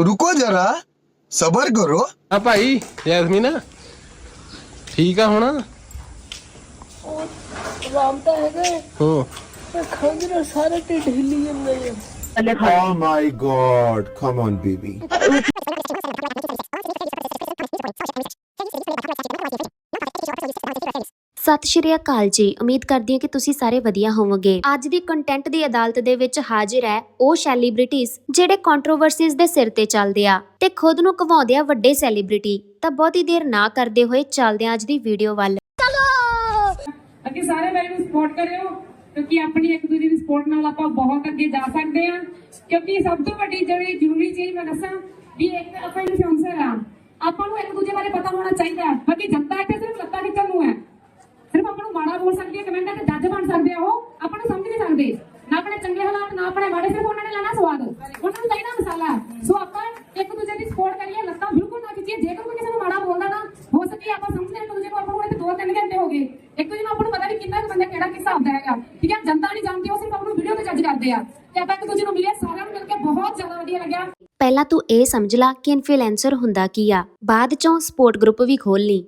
ਰੁਕੋ ਜਰਾ ਸਬਰ ਕਰੋ ਆ ਭਾਈ ਯਾਸਮੀਨ ਠੀਕ ਆ ਹੁਣ ਆਰਾਮ ਤਾਂ ਹੈਗਾ ਹੈ, ਹੋ ਪਰ ਖੰਗ ਨਾਲ ਸਾਰਾ ਢਿੱਡ ਹਿੱਲੀ ਜਾਂਦਾ ਹੈ Oh my god, come on, baby. ਸਤਿ ਸ਼੍ਰੀ ਅਕਾਲ ਜੀ। ਉਮੀਦ ਕਰਦੀ ਹਾਂ ਕਿ ਤੁਸੀਂ ਸਾਰੇ ਵਧੀਆ ਹੋਵੋਗੇ। ਅੱਜ ਦੀ ਕੰਟੈਂਟ ਦੀ ਅਦਾਲਤ ਦੇ ਵਿੱਚ ਹਾਜ਼ਰ ਹੈ ਉਹ ਸੈਲੀਬ੍ਰਿਟੀਜ਼ ਜਿਹੜੇ ਕੰਟਰੋਵਰਸੀਜ਼ ਦੇ ਸਿਰ ਤੇ ਚੱਲਦੇ ਆ ਤੇ ਖੁਦ ਨੂੰ ਕਵਾਉਂਦੇ ਆ ਵੱਡੇ ਸੈਲੀਬ੍ਰਿਟੀ ਤਾਂ ਬਹੁਤੀ ਦੇਰ ਨਾ ਕਰਦੇ ਹੋਏ ਚੱਲਦੇ ਆ ਅੱਜ ਦੀ ਵੀਡੀਓ ਵੱਲ। ਅੱਗੇ ਸਾਰੇ ਬਾਈ ਨੂੰ ਸਪੋਰਟ ਕਰਿਓ ਕਿਉਂਕਿ ਆਪਣੀ ਇੱਕ ਦੂਜੇ ਦੀ ਸਪੋਰਟ ਨਾਲ ਆਪਾਂ ਬਹੁਤ ਅੱਗੇ ਜਾ ਸਕਦੇ ਹਾਂ। ਕਿਉਂਕਿ ਸਭ ਤੋਂ ਵੱਡੀ ਜਿਹੜੀ ਜ਼ਰੂਰੀ ਚੀਜ਼ ਮੈਂ ਦੱਸਾਂ ਵੀ ਇੱਕ ਆਪਾਂ ਇਨਫਲੂਐਂਸਰ ਆ। ਆਪਾਂ ਨੂੰ ਇੱਕ ਦੂਜੇ ਬਾਰੇ ਪਤਾ ਹੋਣਾ ਚਾਹੀਦਾ। ਹੈ ਬਾਕੀ ਜਨਤਾ ਇੱਥੇ ਸਿਰਫ ਲੱਤਾਂ ਆਪਾਂ ਸਕਦੀ ਹੈ, ਕਮੈਂਟਾਂ ਤੇ ਜੱਜ ਬਣ ਸਕਦੇ ਆ ਉਹ, ਆਪਾਂ ਨੂੰ ਸਮਝ ਨਹੀਂ ਸਕਦੇ। ਨਾ ਆਪਣੇ ਚੰਗੇ ਹਾਲਾਤ, ਨਾ ਆਪਣੇ ਮਾੜੇ ਸਿਰਫ ਉਹਨਾਂ ਨੇ ਲੈਣਾ ਸਵਾਦ। ਉਹਨਾਂ ਨੂੰ ਚਾਹੀਦਾ ਮਸਾਲਾ। ਸੋ ਆਪਾਂ ਇੱਕ ਦੂਜੇ ਦੀ ਸਪੋਰਟ ਕਰੀਏ, ਲੱਤਾਂ ਬਿਲਕੁਲ ਨਾ ਖਿੱਚੀਏ। ਜੇਕਰ ਕੋਈ ਕਿਸੇ ਨੂੰ ਮਾੜਾ ਬੋਲਦਾ ਨਾ ਹੋ ਸਕੇ ਆਪਾਂ ਸਮਝਦੇ ਇੱਕ ਦੂਜੇ ਨੂੰ ਆਪਾਂ ਨੂੰ ਦੋ ਤਿੰਨ ਘੰਟੇ ਹੋ ਗਏ। ਇੱਕ ਦੂਜੇ ਨੂੰ ਆਪਾਂ ਨੂੰ ਪਤਾ ਨਹੀਂ ਕਿੰਨਾ ਕੁ ਬੰਦਾ ਕਿਹੜਾ ਕਿਸ ਹਿਸਾਬ ਹੈਗਾ। ਠੀਕ ਹੈ, ਜਨਤਾ ਨਹੀਂ ਜਾਣਦੀ, ਉਹ ਸਿਰਫ ਆਪਾਂ ਨੂੰ ਵੀਡੀਓ ਤੇ ਜੱਜ ਕਰਦੇ ਆ। ਤੇ ਆਪਾਂ ਇੱਕ ਦੂਜੇ ਨੂੰ ਮਿਲੇ, ਸਾਰਿਆਂ ਨੂੰ ਮਿਲ ਕੇ ਬਹੁਤ ਜ਼ਿਆਦਾ ਵਧੀਆ ਲੱਗਿਆ। ਪਹਿਲਾਂ ਤੂੰ ਇਹ ਸਮਝ ਲੈ ਕਿ ਇਨਫਲੂਐਂਸਰ ਹੁੰਦਾ ਕੀ ਆ। ਬਾਅਦ ਚੋਂ ਸਪੋਰਟ ਗਰੁੱਪ ਵੀ ਖੋਲ ਲਈ।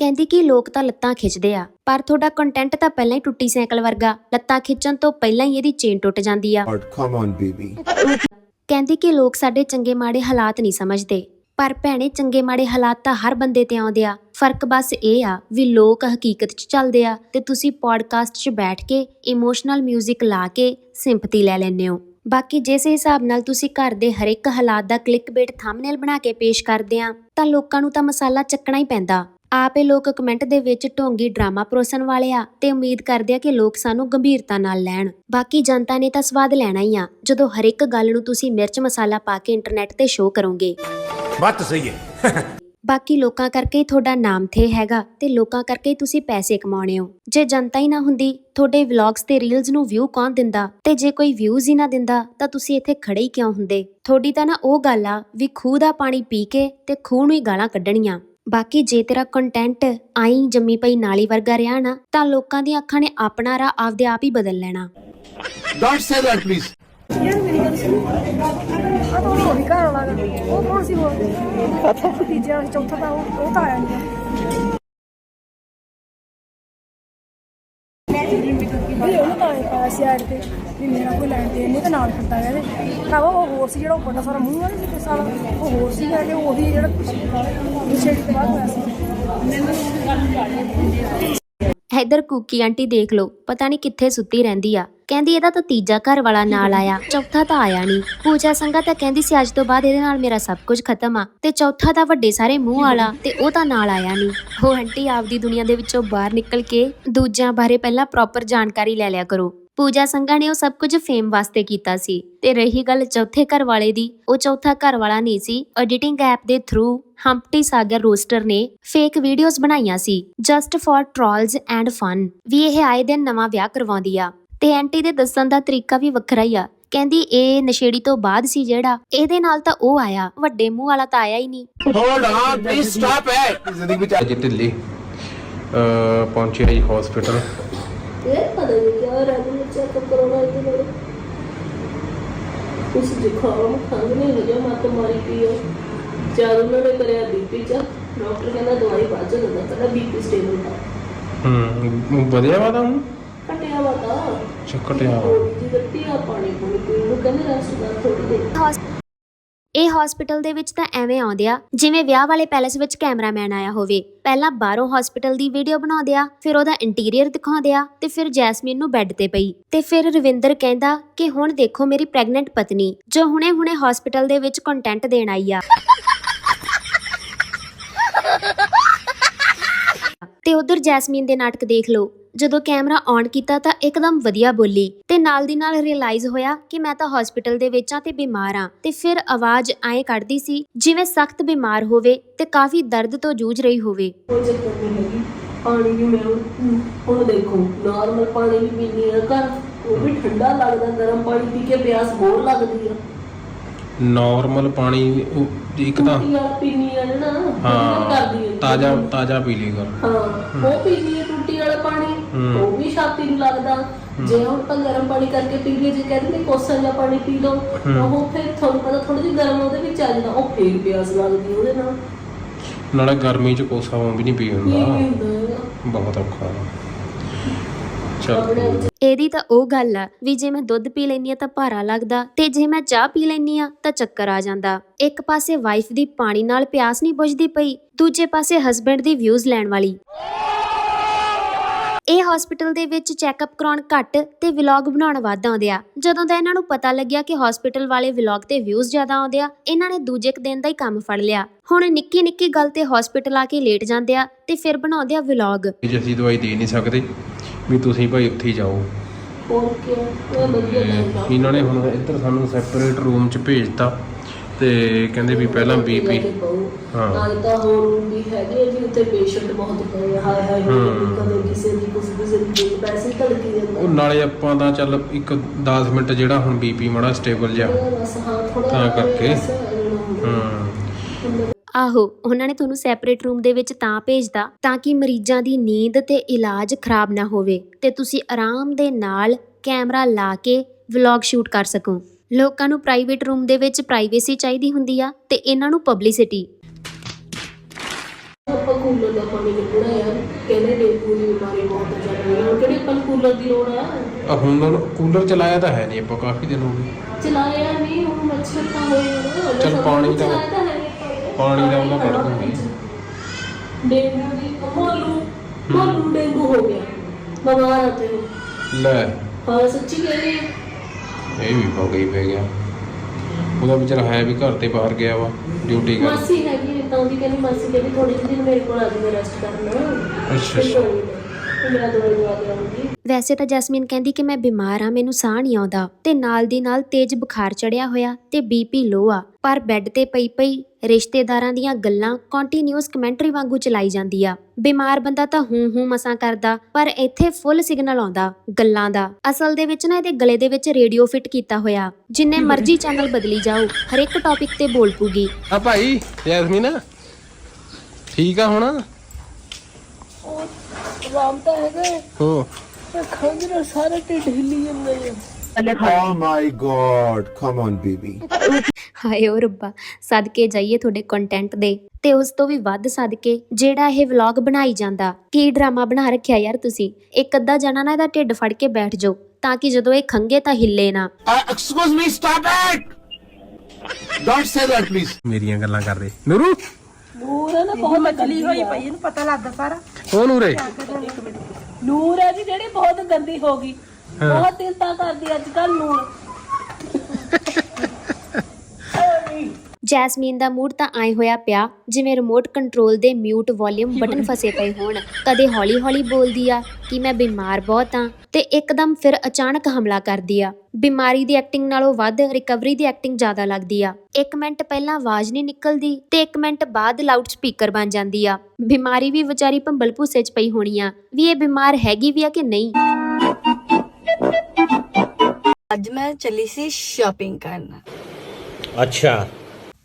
ਕਹਿੰਦੀ ਕਿ ਲੋਕ ਤਾਂ ਲੱਤਾਂ ਖਿੱਚਦੇ ਆ ਪਰ ਤੁਹਾਡਾ ਕੰਟੈਂਟ ਤਾਂ ਪਹਿਲਾਂ ਹੀ ਟੁੱਟੀ ਸਾਈਕਲ ਵਰਗਾ ਲੱਤਾਂ ਖਿੱਚਣ ਤੋਂ ਪਹਿਲਾਂ ਹੀ ਇਹਦੀ ਚੇਨ ਟੁੱਟ ਜਾਂਦੀ ਆ. ਕਹਿੰਦੀ ਕਿ ਲੋਕ ਸਾਡੇ ਚੰਗੇ ਮਾੜੇ ਹਾਲਾਤ ਨਹੀਂ ਸਮਝਦੇ ਪਰ ਭੈਣੇ ਚੰਗੇ ਮਾੜੇ ਹਾਲਾਤ ਤਾਂ ਹਰ ਬੰਦੇ ਤੇ ਆਉਂਦੇ ਆ ਫ਼ਰਕ ਬਸ ਇਹ ਆ ਵੀ ਲੋਕ ਹਕੀਕਤ 'ਚ ਚੱਲਦੇ ਆ ਤੇ ਤੁਸੀਂ ਪੋਡਕਾਸਟ 'ਚ ਬੈਠ ਕੇ ਇਮੋਸ਼ਨਲ 뮤직 ਲਾ ਕੇ ਸਿੰਪਥੀ ਲੈ ਲੈਂਦੇ ਹੋ। ਬਾਕੀ ਜਿਸ ਹਿਸਾਬ ਨਾਲ ਤੁਸੀਂ ਘਰ ਦੇ ਹਰ ਇੱਕ ਹਾਲਾਤ ਦਾ ਕਲਿੱਕ ਬੇਟ ਥੰਬਨੇਲ ਬਣਾ ਕੇ ਪੇਸ਼ ਕਰਦੇ ਆ ਤਾਂ ਲੋਕਾਂ ਨੂੰ ਤਾਂ ਮਸਾਲਾ ਚੱਕਣਾ ਹੀ ਪੈਂਦਾ। ਆਪ ਇਹ ਲੋਕ ਕਮੈਂਟ ਦੇ ਵਿੱਚ ਢੋਂਗੀ ਡਰਾਮਾ ਪਰੋਸਣ ਵਾਲੇ ਆ ਤੇ ਉਮੀਦ ਕਰਦੇ ਆ ਕਿ ਲੋਕ ਸਾਨੂੰ ਗੰਭੀਰਤਾ ਨਾਲ ਲੈਣ। ਬਾਕੀ ਜਨਤਾ ਨੇ ਤਾਂ ਸਵਾਦ ਲੈਣਾ ਹੀ ਆ ਜਦੋਂ ਹਰ ਇੱਕ ਗੱਲ ਨੂੰ ਤੁਸੀਂ ਮਿਰਚ ਮਸਾਲਾ ਪਾ ਕੇ ਇੰਟਰਨੈਟ ਤੇ ਸ਼ੋਅ ਕਰੋਗੇ। ਬਾਤ ਸਹੀ ਹੈ। ਬਾਕੀ ਲੋਕਾਂ ਕਰਕੇ ਹੀ ਤੁਹਾਡਾ ਨਾਮ ਥੇ ਹੈਗਾ ਤੇ ਲੋਕਾਂ ਕਰਕੇ ਤੁਸੀਂ ਪੈਸੇ ਕਮਾਉਣੇ ਹੋ। ਜੇ ਜਨਤਾ ਹੀ ਨਾ ਹੁੰਦੀ ਤੁਹਾਡੇ ਵਲੌਗਸ ਤੇ ਰੀਲਸ ਨੂੰ ਵਿਊ ਕੌਣ ਦਿੰਦਾ? ਤੇ ਜੇ ਕੋਈ ਵਿਊਜ਼ ਹੀ ਨਾ ਦਿੰਦਾ ਤਾਂ ਤੁਸੀਂ ਇੱਥੇ ਖੜੇ ਹੀ ਕਿਉਂ ਹੁੰਦੇ? ਤੁਹਾਡੀ ਤਾਂ ਨਾ ਉਹ ਗੱਲ ਆ ਵੀ ਖੂਹ ਦਾ ਪਾਣੀ ਪੀ ਕੇ ਤੇ ਖੂਹ ਨੂੰ ਹੀ ਗਾਲਾਂ ਕੱਢਣੀਆਂ। ਬਾਕੀ ਜੇ ਤੇਰਾ ਕੰਟੈਂਟ ਆਈ ਜੰਮੀ ਪਈ ਨਾਲੀ ਵਰਗਾ ਰਿਹਾ ਨਾ ਤਾਂ ਲੋਕਾਂ ਦੀਆਂ ਅੱਖਾਂ ਨੇ ਆਪਣਾ ਰਾਹ ਆਪਦੇ ਆਪ ਹੀ ਬਦਲ ਲੈਣਾ. ਯਾਰ ਮੇਰੀ ਗੱਲ ਸੁਣ ਆ ਤਾਂ ਉਹ ਵੀ ਘਰ ਵਾਲਾ ਗਾ। ਉਹ ਕੌਣ ਸੀ ਉਹ ਪਤਾ ਤੀਜਾ ਚੌਥਾ ਤਾਂ ਉਹ ਉਹ ਤਾਂ ਆਇਆ ਨਹੀਂ ਵੀ ਉਹਨੂੰ ਤਾਂ ਇਹ ਪਾਇਆ ਸੀ ਐਡ ਤੇ ਵੀ ਮੇਰਾ ਕੋਈ ਲੈਣ ਦੇ ਨਹੀਂ ਤਾਂ ਨਾਲ ਫਿਰਦਾ ਹੈ ਇਹਦੇ ਤਾਂ ਉਹ ਹੋਰ ਸੀ ਜਿਹੜਾ ਉਹ ਵੱਡਾ ਸਾਰਾ ਮੂੰਹ ਵਾਲਾ ਸੀ ਤੇ ਸਾਰਾ, ਉਹ ਹੋਰ ਸੀ ਕਿ ਉਹੀ ਜਿਹੜਾ ਛੇੜੀ ਤੋਂ ਬਾਅਦ ਹੋਇਆ ਸੀ। ਇਧਰ ਕੁੱਕੀ ਆਂਟੀ ਦੇਖ ਲਓ, ਪਤਾ ਨਹੀਂ ਕਿੱਥੇ ਸੁੱਤੀ ਰਹਿੰਦੀ ਆ। ਕਹਿੰਦੀ ਇਹਦਾ ਤਾਂ ਤੀਜਾ ਘਰ ਵਾਲਾ ਨਾਲ ਆਇਆ, ਚੌਥਾ ਤਾਂ ਆਇਆ ਨਹੀਂ ਪੂਜਾ ਸੰਗਾ ਤਾਂ ਕਹਿੰਦੀ ਸੀ ਅੱਜ ਤੋਂ ਬਾਅਦ ਇਹਦੇ ਨਾਲ ਮੇਰਾ ਸਭ ਕੁਝ ਖਤਮ ਆ। ਤੇ ਚੌਥਾ ਤਾਂ ਵੱਡੇ ਸਾਰੇ ਮੂੰਹ ਵਾਲਾ, ਤੇ ਉਹ ਤਾਂ ਨਾਲ ਆਇਆ ਨਹੀਂ ਉਹ ਆਂਟੀ, ਆਪਦੀ ਦੁਨੀਆ ਦੇ ਵਿੱਚੋਂ ਬਾਹਰ ਨਿਕਲ ਕੇ ਦੂਜਿਆਂ ਬਾਰੇ ਪਹਿਲਾਂ ਪ੍ਰੋਪਰ ਜਾਣਕਾਰੀ ਲੈ ਲਿਆ ਕਰੋ। ਪੂਜਾ ਸੰਘਾ ਨੇ ਉਹ ਸਭ ਕੁਝ ਫੇਮ ਵਾਸਤੇ ਕੀਤਾ ਸੀ। ਤੇ ਰਹੀ ਗੱਲ ਚੌਥੇ ਘਰ ਵਾਲੇ ਦੀ ਉਹ ਚੌਥਾ ਘਰ ਵਾਲਾ ਨਹੀਂ ਸੀ। ਐਡੀਟਿੰਗ ਐਪ ਦੇ ਥਰੂ ਹੰਪਟੀ ਸਾਗਰ ਰੋਸਟਰ ਨੇ ਫੇਕ ਵੀਡੀਓਜ਼ ਬਣਾਈਆਂ ਸੀ just for trolls and fun ਵੀ ਇਹ ਆਏ ਦਿਨ ਨਵਾਂ ਵਿਆਹ ਕਰਵਾਉਂਦੀ ਆ। ਤੇ ਆਂਟੀ ਦੇ ਦੱਸਣ ਦਾ ਤਰੀਕਾ ਵੀ ਵੱਖਰਾ ਹੀ ਆ। ਕਹਿੰਦੀ ਇਹ ਨਸ਼ੇੜੀ ਤੋਂ ਬਾਅਦ ਸੀ ਜਿਹੜਾ ਇਹਦੇ ਨਾਲ ਤਾਂ ਉਹ ਆਇਆ ਵੱਡੇ ਮੂੰਹ ਵਾਲਾ ਤਾਂ ਆਇਆ ਹੀ ਨਹੀਂ। Hold on, please stop it. ਜ਼ਿੰਦਗੀ ਵਿੱਚ ਅੱਜ ਢਿੱਲੀ ਅ ਪਹੁੰਚਿਆ ਜੀ ਹਸਪੀਟਲ ਇਹ ਪਤਾ ਨਹੀਂ ਕਿਆ ਰੈਗੂਲਰ ਚੈੱਕਅਪ ਕਰਾਉਣਾ ਇਹਦੇ ਨਾਲ। ਕੁਛ ਜ਼ੁਕਾਮ ਖੰਘ ਨਹੀਂ ਹੋ ਜਾ ਮੱਤ ਮਾਰੀ ਆ ਜਦ ਉਹਨਾਂ ਨੇ ਕਰਿਆ ਬੀਪੀ ਚੈੱਕ ਡਾਕਟਰ ਕਹਿੰਦਾ ਦਵਾਈ ਬਾਅਦ ਚ ਦਿੰਦਾ ਕਹਿੰਦਾ ਬੀਪੀ ਸਟੇਬਲ ਆ ਹੂੰ ਵਧੀਆ ਵਾ ਤਾਂ ਹੁਣ? ਘਟਿਆ ਵਾ ਤਾਂ। ਚੱਕਟਿਆ ਵਾ। ਦਿੱਤੀ ਆ ਪਾਣੀ ਪੂਣੀ ਪੀਣ ਨੂੰ ਕਹਿੰਦੇ ਕਰ ਥੋੜੀ ਦੇਰ। ਇਹ ਹਸਪੀਟਲ ਦੇ ਵਿੱਚ ਤਾਂ ਐਵੇਂ ਆਉਂਦੇ ਆ, ਜਿਵੇਂ ਵਿਆਹ ਵਾਲੇ ਪੈਲੇਸ ਵਿੱਚ ਕੈਮਰਾਮੈਨ ਆਇਆ ਹੋਵੇ। ਪਹਿਲਾਂ ਬਾਹਰੋਂ ਹਸਪੀਟਲ ਦੀ ਵੀਡੀਓ ਬਣਾਉਂਦੇ ਆ, ਫਿਰ ਉਹਦਾ ਇੰਟੀਰੀਅਰ ਦਿਖਾਉਂਦੇ ਆ ਤੇ ਫਿਰ ਜੈਸਮੀਨ ਨੂੰ ਬੈੱਡ ਤੇ ਪਈ। ਤੇ ਫਿਰ ਰਵਿੰਦਰ ਕਹਿੰਦਾ ਕਿ ਹੁਣ ਦੇਖੋ ਮੇਰੀ ਪ੍ਰੈਗਨੈਂਟ ਪਤਨੀ, ਜੋ ਹੁਣੇ-ਹੁਣੇ ਹਸਪੀਟਲ ਦੇ ਵਿੱਚ ਕੰਟੈਂਟ ਦੇਣ ਆਈ ਆ। ਤੇ ਉਧਰ ਜੈਸਮੀਨ ਦੇ ਨਾਟਕ ਦੇਖ ਲਓ। ਜਦੋਂ ਕੈਮਰਾ ਔਨ ਕੀਤਾ ਤਾਂ ਇੱਕਦਮ ਵਧੀਆ ਬੋਲੀ ਤੇ ਨਾਲ ਦੀ ਨਾਲ ਰਿਅਲਾਈਜ਼ ਹੋਇਆ ਕਿ ਮੈਂ ਤਾਂ ਹਸਪੀਟਲ ਦੇ ਵਿੱਚ ਆ ਤੇ ਬਿਮਾਰ ਆ ਤੇ ਫਿਰ ਆਵਾਜ਼ ਐਂ ਕੱਢਦੀ ਸੀ ਜਿਵੇਂ ਸਖਤ ਬਿਮਾਰ ਹੋਵੇ ਤੇ ਕਾਫੀ ਦਰਦ ਤੋਂ ਜੂਝ ਰਹੀ ਹੋਵੇ। ਕੋਈ ਚੱਕਰ ਨਹੀਂ ਹੈਗੀ। ਪਾਣੀ ਵੀ ਮੈਂ ਹੁਣ ਹੁਣ ਦੇਖੋ ਨਾਰਮਲ ਪਾਣੀ ਵੀ ਪੀਣੀ ਆ ਘਰ। ਉਹ ਵੀ ਠੰਡਾ ਲੱਗਦਾ ਗਰਮ ਪਾਣੀ ਪੀ ਕੇ ਪਿਆਸ ਹੋਰ ਲੱਗਦੀ ਆ। ਨਾਰਮਲ ਪਾਣੀ ਉਹ ਇੱਕ ਤਾਂ ਪੀਣੀ ਆ ਨਾ ਹਾਂ ਕਰਦੀ ਆ ਤਾਜ਼ਾ ਤਾਜ਼ਾ ਪੀ ਲਈ ਕਰ ਹਾਂ ਉਹ ਪੀਣੀ ਆ ਟੂਟੀ ਵਾਲਾ ਪਾਣੀ। ਉਹ ਵੀ ਛਾਤੀ ਨੂੰ ਲੱਗਦਾ। ਜੇ ਹੁਣ ਆਪਾਂ ਗਰਮ ਪਾਣੀ ਕਰਕੇ ਪੀ ਲਈਏ ਜੇ ਕਹਿੰਦੇ ਨੇ ਕੋਸਾ ਜਿਹਾ ਪਾਣੀ ਪੀ ਲਓ ਉਹ ਫਿਰ ਤੁਹਾਨੂੰ ਪਤਾ ਥੋੜੀ ਜਿਹੀ ਗਰਮ ਉਹਦੇ ਵਿੱਚ ਆ ਜਾਂਦਾ। ਉਹ ਫੇਰ ਪਿਆਸ ਲੱਗਦੀ ਉਹਦੇ ਨਾਲ। ਨਾਲੇ ਗਰਮੀ ਚ ਕੋਸਾ ਵਾਂ ਵੀ ਨਹੀਂ ਪੀ ਕੀ ਹੁੰਦਾ ਹੁੰਦਾ ਹੈਗਾ। ਬਹੁਤ ਔਖਾ। ਚਲ ਆਪਣੇ ਇਹਦੀ ਤਾਂ ਉਹ ਗੱਲ ਆ ਵੀ ਜੇ ਮੈਂ ਦੁੱਧ ਪੀ ਲੈਨੀ ਆ ਤਾਂ ਭਾਰਾ ਲੱਗਦਾ ਤੇ ਜੇ ਮੈਂ ਚਾਹ ਪੀ ਲੈਨੀ ਆ ਤਾਂ ਚੱਕਰ ਆ ਜਾਂਦਾ। ਇੱਕ ਪਾਸੇ ਵਾਈਫ ਦੀ ਪਾਣੀ ਨਾਲ ਪਿਆਸ ਨਹੀਂ ਬੁਝਦੀ ਪਈ ਦੂਜੇ ਪਾਸੇ ਹਸਬੰਡ ਦੀ ਵਿਊਜ਼ ਲੈਣ ਵਾਲੀ। ਇਹ ਹਸਪੀਟਲ ਦੇ ਵਿੱਚ ਚੈੱਕਅਪ ਕਰਾਉਣ ਘੱਟ ਤੇ ਵਲੌਗ ਬਣਾਉਣ ਵੱਧ ਆਉਂਦੇ ਆ। ਜਦੋਂ ਦਾ ਇਹਨਾਂ ਨੂੰ ਪਤਾ ਲੱਗਿਆ ਕਿ ਹਸਪੀਟਲ ਵਾਲੇ ਵਲੌਗ ਤੇ ਵਿਊਜ਼ ਜ਼ਿਆਦਾ ਆਉਂਦੇ ਆ ਇਹਨਾਂ ਨੇ ਦੂਜੇ ਕੁ ਦਿਨ ਦਾ ਹੀ ਕੰਮ ਫੜ ਲਿਆ। ਹੁਣ ਨਿੱਕੀ ਨਿੱਕੀ ਗੱਲ ਤੇ ਹਸਪੀਟਲ ਆ ਕੇ ਲੇਟ ਜਾਂਦੇ ਆ ਤੇ ਫਿਰ ਬਣਾਉਂਦੇ ਆ ਵਲੌਗ ਜੇ ਅਸੀਂ ਦਵਾਈ ਦੇ ਨਹੀਂ ਸਕਦੇ ਵੀ ਤੁਸੀਂ ਭਾਈ ਉੱਥੇ ਹੀ ਜਾਓ। ਵਧੀਆ ਇਹਨਾਂ ਨੇ ਹੁਣ ਇੱਧਰ ਸਾਨੂੰ ਸੈਪਰੇਟ ਰੂਮ 'ਚ ਭੇਜਤਾ ਤੇ ਕਹਿੰਦੇ ਵੀ ਪਹਿਲਾਂ ਬੀਪੀ ਹਾਂ। ਨਾਲ ਤਾਂ ਹੋਰ ਵੀ ਹੈਗੇ ਆ ਜੀ ਉੱਥੇ ਪੇਸ਼ੈਂਟ ਬਹੁਤ ਪਏ ਆ ਹਾਏ ਹਾਏ ਹਮ। ਕਦੇ ਕਿਸੇ ਦੀ ਕੁਛ ਕਿਸੇ ਦੀ ਦਿਲ ਪੈਸੇ ਹੀ ਧੜਕੀ ਜਾਂਦਾ ਉਹ ਨਾਲੇ ਆਪਾਂ ਦਾ ਚੱਲ ਇੱਕ 10 ਮਿੰਟ ਜਿਹੜਾ ਹੁਣ ਬੀਪੀ ਮਾੜਾ ਸਟੇਬਲ ਜਿਹਾ। ਬਸ ਹਾਂ ਥੋੜਾ ਤਾਂ ਕਰਕੇ। ਹਾਂ ਹੂੰ। ਆਹੋ ਉਹਨਾਂ ਨੇ ਤੁਹਾਨੂੰ ਸੈਪਰੇਟ ਰੂਮ ਦੇ ਵਿੱਚ ਤਾਂ ਭੇਜਦਾ ਤਾਂ ਕਿ ਮਰੀਜ਼ਾਂ ਦੀ ਨੀਂਦ ਤੇ ਇਲਾਜ ਖਰਾਬ ਨਾ ਹੋਵੇ ਤੇ ਤੁਸੀਂ ਆਰਾਮ ਦੇ ਨਾਲ ਕੈਮਰਾ ਲਾ ਕੇ ਵਲੌਗ ਸ਼ੂਟ ਕਰ ਸਕੋ। ਲੋਕਾਂ ਨੂੰ ਪ੍ਰਾਈਵੇਟ ਰੂਮ ਦੇ ਵਿੱਚ ਪ੍ਰਾਈਵੇਸੀ ਚਾਹੀਦੀ ਹੁੰਦੀ ਆ ਤੇ ਇਹਨਾਂ ਨੂੰ ਪਬਲਿਸਿਟੀ ਆਪਾਂ ਕੂਲਰ ਦਾ ਪਾਣੀ ਕੱਢਣਾ ਯਾਰ ਕਹਿੰਦੇ ਡੇਂਗੂ ਦੀ ਬਿਮਾਰੀ ਬਹੁਤ ਜ਼ਿਆਦਾ। ਹੈ ਕਿਹੜੀ ਆਪਾਂ ਨੂੰ ਕੂਲਰ ਦੀ ਲੋੜ ਆ? ਆ ਹੁਣ ਕੂਲਰ ਚਲਾਇਆ ਤਾਂ ਹੈ ਨਹੀਂ ਆਪਾਂ ਕਾਫੀ ਦਿਨ ਹੋ ਗਏ। ਚਲਾਇਆ ਨਹੀਂ ਹੁਣ ਮੱਛਰ ਤਾਂ ਹੋਏ ਨਾ ਚੱਲ ਪਾਣੀ ਦਾ- ਹੈ। ਪਾਣੀ ਦਾ ਉਹਦਾ ਕੱਢ ਦੂੰਗੀ ਡੇਂਗੂ ਦੀ ਮੋਲੂ ਮੋਲੂ ਡੇਂਗੂ ਹੋ ਗਿਆ। ਬਿਮਾਰ ਆ ਤੇ ਲੈ। ਹਾਂ ਸੱਚੀ ਕਹਿ ਰਹੀ ਹਾਂ ਇਹ ਵੀ ਹੋ ਗਈ ਪੈ ਗਿਆ। ਉਹਦਾ ਵਿਚਾਰਾ ਹੈ ਵੀ ਘਰ ਤੇ ਬਾਹਰ ਗਿਆ ਵਾ ਡਿਊਟੀ ਕਰ ਮਾਸੀ ਹੈਗੀ ਤਾਂ ਉਹਦੀ ਕਹਿੰਦੀ ਮਾਸੀ ਕਹਿੰਦੀ ਥੋੜੀ ਜਿਹੀ ਦਿਨ ਮੇਰੇ ਕੋਲ ਆ ਜੀ ਮੈਂ ਰੈਸਟ ਕਰਨਾ। ਅੱਛਾ, ਅੱਛਾ। ਕੋਈ ਨੀ, ਦਵਾਈ ਦਵਾ ਕੇ ਆਉਂਗੀ ਵੈਸੇ ਤਾਂ ਜੈਸਮੀਨ ਕਹਿੰਦੀ ਕਿ ਮੈਂ ਬਿਮਾਰ ਆ ਮੈਨੂੰ ਸਾਹ ਨਹੀਂ ਆਉਂਦਾ ਤੇ ਨਾਲ ਦੀ ਨਾਲ ਤੇਜ਼ ਬੁਖਾਰ ਚੜਿਆ ਹੋਇਆ ਤੇ ਬੀਪੀ ਲੋ ਆ। ਪਰ ਬੈੱਡ ਤੇ ਪਈ ਪਈ ਰਿਸ਼ਤੇਦਾਰਾਂ ਦੀਆਂ ਗੱਲਾਂ ਕੰਟੀਨਿਊਸ ਕਮੈਂਟਰੀ ਵਾਂਗੂ ਚਲਾਈ ਜਾਂਦੀ ਆ। ਬਿਮਾਰ ਬੰਦਾ ਤਾਂ ਹੂੰ ਹੂੰ ਮਸਾਂ ਕਰਦਾ ਪਰ ਇੱਥੇ ਫੁੱਲ ਸਿਗਨਲ ਆਉਂਦਾ ਗੱਲਾਂ ਦਾ। ਅਸਲ ਦੇ ਵਿੱਚ ਨਾ ਇਹਦੇ ਗਲੇ ਦੇ ਵਿੱਚ ਰੇਡੀਓ ਫਿੱਟ ਕੀਤਾ ਹੋਇਆ। ਜਿੰਨੇ ਮਰਜ਼ੀ ਚੈਨਲ ਬਦਲੀ ਜਾਓ ਹਰ ਇੱਕ ਟੌਪਿਕ ਤੇ ਬੋਲ ਪੂਗੀ ਆ ਭਾਈ ਜੈਸਮੀਨ ਠੀਕ ਆ ਹੁਣ? ਆਰਾਮ ਤਾਂ ਹੈਗਾ ਹੈ, ਹੋ ਪਰ ਖੰਘ ਨਾਲ ਸਾਰਾ ਢਿੱਡ ਹਿੱਲੀ ਜਾਂਦਾ ਹੈ Oh my god. Come on, baby. ਹਾਏ ਓ ਰੱਬਾ ਸਦਕੇ ਜਾਈਏ ਤੁਹਾਡੇ ਕੰਟੈਂਟ ਦੇ ਤੇ ਉਸ ਤੋਂ ਵੀ ਵੱਧ ਸਦਕੇ ਜਿਹੜਾ ਇਹ ਵਲੌਗ ਬਣਾਈ ਜਾਂਦਾ ਕੀ ਡਰਾਮਾ ਬਣਾ ਰੱਖਿਆ ਯਾਰ ਤੁਸੀਂ ਇੱਕ ਅੱਧਾ ਜਣਾ ਨਾ ਇਹਦਾ ਢਿੱਡ ਫੜ ਕੇ ਬੈਠ ਜਾਓ ਤਾਂ ਕਿ ਜਦੋਂ ਇਹ ਖੰਗੇ ਤਾਂ ਹਿੱਲੇ ਨਾ Uh, excuse me, stop it! Don't say that, please. ਮੇਰੀਆਂ ਗੱਲਾਂ ਕਰਦੇ ਨੂਰੂ ਨੂਰ ਹੈ ਨਾ ਬਹੁਤ ਮਚਲੀ ਹੋਈ ਪਈ ਇਹਨੂੰ ਪਤਾ ਲੱਗਦਾ ਸਾਰਾ। ਉਹ ਨੂਰੇ ਨੂਰ ਹੈ ਜੀ ਜਿਹੜੀ ਬਹੁਤ ਗੰਦੀ ਹੋ ਗਈ। ਬਹੁਤ ਦਿਲ ਤਾਂ ਕਰਦੀ ਅੱਜ ਕੱਲ ਨੂਰ। ਜੈਸਮੀਨ ਦਾ ਮੂਡ ਤਾਂ ਆਏ ਹੋਇਆ ਪਿਆ ਜਿਵੇਂ ਰਿਮੋਟ ਕੰਟਰੋਲ ਦੇ ਮਿਊਟ ਵੋਲਿਊਮ ਬਟਨ ਫਸੇ ਪਏ ਹੋਣ। ਕਦੇ ਹੌਲੀ-ਹੌਲੀ ਬੋਲਦੀ ਆ ਕਿ ਮੈਂ ਬਿਮਾਰ ਬਹੁਤ ਆ ਤੇ ਇੱਕਦਮ ਫਿਰ ਅਚਾਨਕ ਹਮਲਾ ਕਰਦੀ ਆ। ਬਿਮਾਰੀ ਦੀ ਐਕਟਿੰਗ ਨਾਲੋਂ ਵੱਧ ਰਿਕਵਰੀ ਦੀ ਐਕਟਿੰਗ ਜ਼ਿਆਦਾ ਲੱਗਦੀ ਆ। 1 ਮਿੰਟ ਪਹਿਲਾਂ ਆਵਾਜ਼ ਨਹੀਂ ਨਿਕਲਦੀ ਤੇ 1 ਮਿੰਟ ਬਾਅਦ ਲਾਊਡ ਸਪੀਕਰ ਬਣ ਜਾਂਦੀ ਆ। ਬਿਮਾਰੀ ਵੀ ਵਿਚਾਰੀ ਭੰਬਲ ਭੂਸੇ 'ਚ ਪਈ ਹੋਣੀ ਆ। ਵੀ ਇਹ ਬਿਮਾਰ ਹੈਗੀ ਵੀ ਆ ਕਿ ਨਹੀਂ? ਅੱਜ ਮੈਂ ਚੱਲੀ ਸੀ ਸ਼ਾਪਿੰਗ ਕਰਨ। ਅੱਛਾ।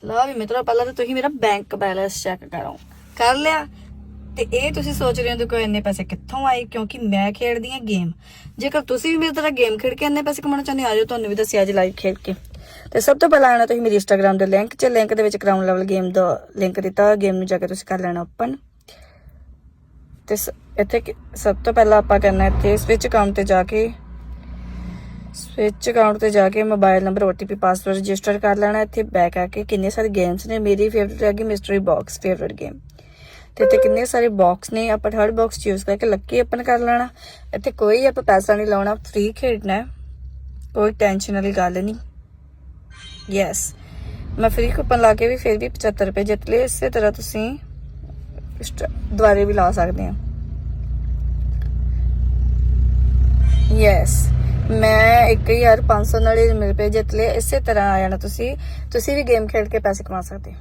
ਲਓ ਵੀ ਮਿੱਤਰੋ ਪਹਿਲਾਂ ਤਾਂ ਤੁਸੀਂ ਮੇਰਾ ਬੈਂਕ ਬੈਲੈਂਸ ਚੈੱਕ ਕਰੋ। ਕਰ ਲਿਆ? ਤੇ ਇਹ ਤੁਸੀਂ ਸੋਚ ਰਹੇ ਹੋ ਕਿ ਇੰਨੇ ਪੈਸੇ ਕਿੱਥੋਂ ਆਏ? ਕਿਉਂਕਿ ਮੈਂ ਖੇਡਦੀ ਹਾਂ ਗੇਮ ਜੇਕਰ ਤੁਸੀਂ ਵੀ ਮੇਰੇ ਤਰ੍ਹਾਂ ਗੇਮ ਖੇਡ ਕੇ ਇੰਨੇ ਪੈਸੇ ਕਮਾਉਣਾ ਚਾਹੁੰਦੇ ਹੋ, ਆ ਜਾਓ ਤੁਹਾਨੂੰ ਵੀ ਦੱਸਿਆ ਅੱਜ ਲਾਈਵ ਖੇਡ ਕੇ। ਤੇ ਸਭ ਤੋਂ ਪਹਿਲਾਂ ਆਣਾ ਤੁਸੀਂ ਮੇਰੀ ਇੰਸਟਾਗ੍ਰam ਦੇ ਲਿੰਕ 'ਚ। ਲਿੰਕ ਦੇ ਵਿੱਚ ਗਰਾਊਂਡ ਲੈਵਲ ਗੇਮ ਦਾ ਲਿੰਕ ਦਿੱਤਾ ਗੇਮ ਨੂੰ ਜਾ ਕੇ ਤੁਸੀਂ ਕਰ ਲੈਣਾ ਓਪਨ ਤੇ ਸ- ਇੱਥੇ ਸਭ ਤੋਂ ਪਹਿਲਾਂ ਆਪਾਂ ਕਰਨਾ ਇੱਥੇ ਸਵਿਚ ਅਕਾਊਂਟ ਤੇ ਜਾ ਕੇ ਸਵਿਚ ਅਕਾਊਂਟ ਤੇ ਜਾ ਕੇ mobile number OTP password register ਕਰ ਲੈਣਾ। ਇੱਥੇ ਬੈਕ ਆ ਕੇ ਕਿੰਨੇ ਸਾਰੇ ਗੇਮਸ ਨੇ। ਮੇਰੀ ਫੇਵਰਿਟ ਹੈਗੀ ਮਿਸਟਰੀ ਬਾਕਸ ਫੇਵਰਿਟ ਗੇਮ ਤੇ ਇੱਥੇ ਕਿੰਨੇ ਸਾਰੇ ਬਾਕਸ ਨੇ। ਆਪਾਂ ਥਰਡ ਬਾਕਸ ਯੂਜ਼ ਕਰਕੇ ਲੱਕੀ ਓਪਨ ਕਰ ਲੈਣਾ। ਇੱਥੇ ਕੋਈ ਆਪਾਂ ਪੈਸਾ ਨਹੀਂ ਲਾਉਣਾ। ਫ੍ਰੀ ਖੇਡਣਾ। ਕੋਈ ਟੈਨਸ਼ਨ ਵਾਲੀ ਗੱਲ ਨਹੀਂ। ਯੈਸ ਮੈਂ ਫ੍ਰੀ ਕੂਪਨ ਲਾ ਕੇ ਵੀ ਫਿਰ ਵੀ 75 ਰੁਪਏ ਜਿੱਤ ਲਏ। ਇਸੇ ਤਰ੍ਹਾਂ ਤੁਸੀਂ ਦੁਬਾਰੇ ਵੀ ਲਾ ਸਕਦੇ ਆ ਯੈਸ ਮੈਂ 1599 ਰੁਪਏ ਜਿੱਤ ਲਏ, ਇਸੇ ਤਰ੍ਹਾਂ ਆ ਜਾਣਾ ਤੁਸੀਂ। ਤੁਸੀਂ ਵੀ ਗੇਮ ਖੇਡ ਕੇ ਪੈਸੇ ਕਮਾ ਸਕਦੇ ਹੋ।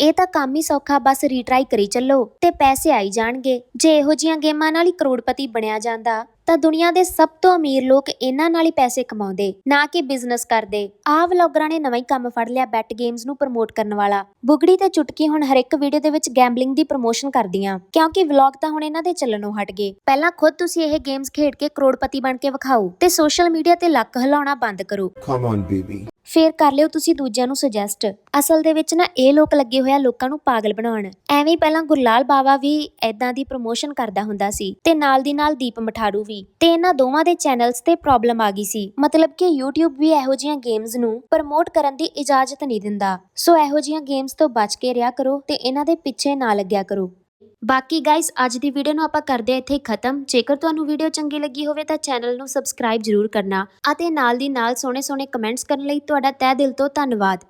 ਇਹ ਤਾਂ ਕੰਮ ਹੀ ਸੌਖਾ, ਬਸ ਰੀਟਰਾਈ ਕਰੀ ਚੱਲੋ ਤੇ ਪੈਸੇ ਆਈ ਜਾਣਗੇ। ਜੇ ਇਹੋ ਜੀਆਂ ਗੇਮਾਂ ਨਾਲ ਹੀ ਕਰੋੜਪਤੀ ਬਣਿਆ ਜਾਂਦਾ ਤਾਂ ਦੁਨੀਆ ਦੇ ਸਭ ਤੋਂ ਅਮੀਰ ਲੋਕ ਇਹਨਾਂ ਨਾਲ ਹੀ ਪੈਸੇ ਕਮਾਉਂਦੇ ਨਾ ਕਿ ਬਿਜ਼ਨਸ ਕਰਦੇ। ਆਹ ਵਲੌਗਰਾਂ ਨੇ ਨਵਾਂ ਹੀ ਕੰਮ ਫੜ ਲਿਆ ਬੈਟ ਗੇਮਸ ਨੂੰ ਪ੍ਰਮੋਟ ਕਰਨ ਵਾਲਾ। ਬੁਗੜੀ ਤੇ ਚੁਟਕੀ ਹੁਣ ਹਰ ਇੱਕ ਵੀਡੀਓ ਦੇ ਵਿੱਚ ਗੈਂਬਲਿੰਗ ਦੀ ਪ੍ਰਮੋਸ਼ਨ ਕਰਦੀਆਂ। ਕਿਉਂਕਿ ਵਲੌਗ ਤਾਂ ਹੁਣ ਇਹਨਾਂ ਦੇ ਚੱਲਣੋਂ ਹਟ ਗਏ। ਪਹਿਲਾਂ ਖੁਦ ਤੁਸੀਂ ਇਹ ਗੇਮਸ ਖੇਡ ਕੇ ਕਰੋੜਪਤੀ ਬਣ ਕੇ ਵਿਖਾਓ ਤੇ ਸੋਸ਼ਲ ਮੀਡੀਆ ਤੇ ਲੱਕ ਹਿਲਾਉਣਾ ਬੰਦ ਕਰੋ. ਫੇਰ ਕਰ ਲਿਓ ਤੁਸੀਂ ਦੂਜਿਆਂ ਨੂੰ ਸੁਜੈਸਟ ਅਸਲ ਦੇ ਵਿੱਚ ਨਾ ਇਹ ਲੋਕ ਲੱਗੇ ਹੋਇਆ ਲੋਕਾਂ ਨੂੰ ਪਾਗਲ ਬਣਾਉਣ। ਐਵੇਂ ਪਹਿਲਾਂ ਗੁਰਲਾਲ ਬਾਵਾ ਵੀ ਐਦਾਂ ਦੀ ਪ੍ਰੋਮੋਸ਼ਨ ਕਰਦਾ ਹੁੰਦਾ ਸੀ ਤੇ ਨਾਲ ਦੀ ਨਾਲ ਦੀਪ ਮਠਾਰੂ ਵੀ। ਤੇ ਇਹਨਾਂ ਦੋਵਾਂ ਦੇ ਚੈਨਲਸ ਤੇ ਪ੍ਰੋਬਲਮ ਆ ਗਈ ਸੀ। ਮਤਲਬ ਕਿ YouTube ਵੀ ਇਹੋ ਜਿਹੀਆਂ ਗੇਮਸ ਨੂੰ ਪ੍ਰਮੋਟ ਕਰਨ ਦੀ ਇਜਾਜ਼ਤ ਨਹੀਂ ਦਿੰਦਾ। ਸੋ ਇਹੋ ਜਿਹੀਆਂ ਗੇਮਸ ਤੋਂ ਬਚ ਕੇ ਰਿਹਾ ਕਰੋ ਤੇ ਇਹਨਾਂ ਦੇ ਪਿੱਛੇ ਨਾ ਲੱਗਿਆ ਕਰੋ। ਬਾਕੀ ਗਾਇਸ ਅੱਜ ਦੀ ਵੀਡੀਓ ਨੂੰ ਆਪਾਂ ਕਰਦੇ ਹਾਂ ਇੱਥੇ ਖਤਮ। ਜੇਕਰ ਤੁਹਾਨੂੰ ਵੀਡੀਓ ਚੰਗੀ ਲੱਗੀ ਹੋਵੇ ਤਾਂ ਚੈਨਲ ਨੂੰ ਸਬਸਕ੍ਰਾਈਬ ਜ਼ਰੂਰ ਕਰਨਾ ਅਤੇ ਨਾਲ ਦੀ ਨਾਲ ਸੋਹਣੇ ਸੋਹਣੇ ਕਮੈਂਟਸ ਕਰਨ ਲਈ ਤੁਹਾਡਾ ਤਹਿ ਦਿਲ ਤੋਂ ਧੰਨਵਾਦ।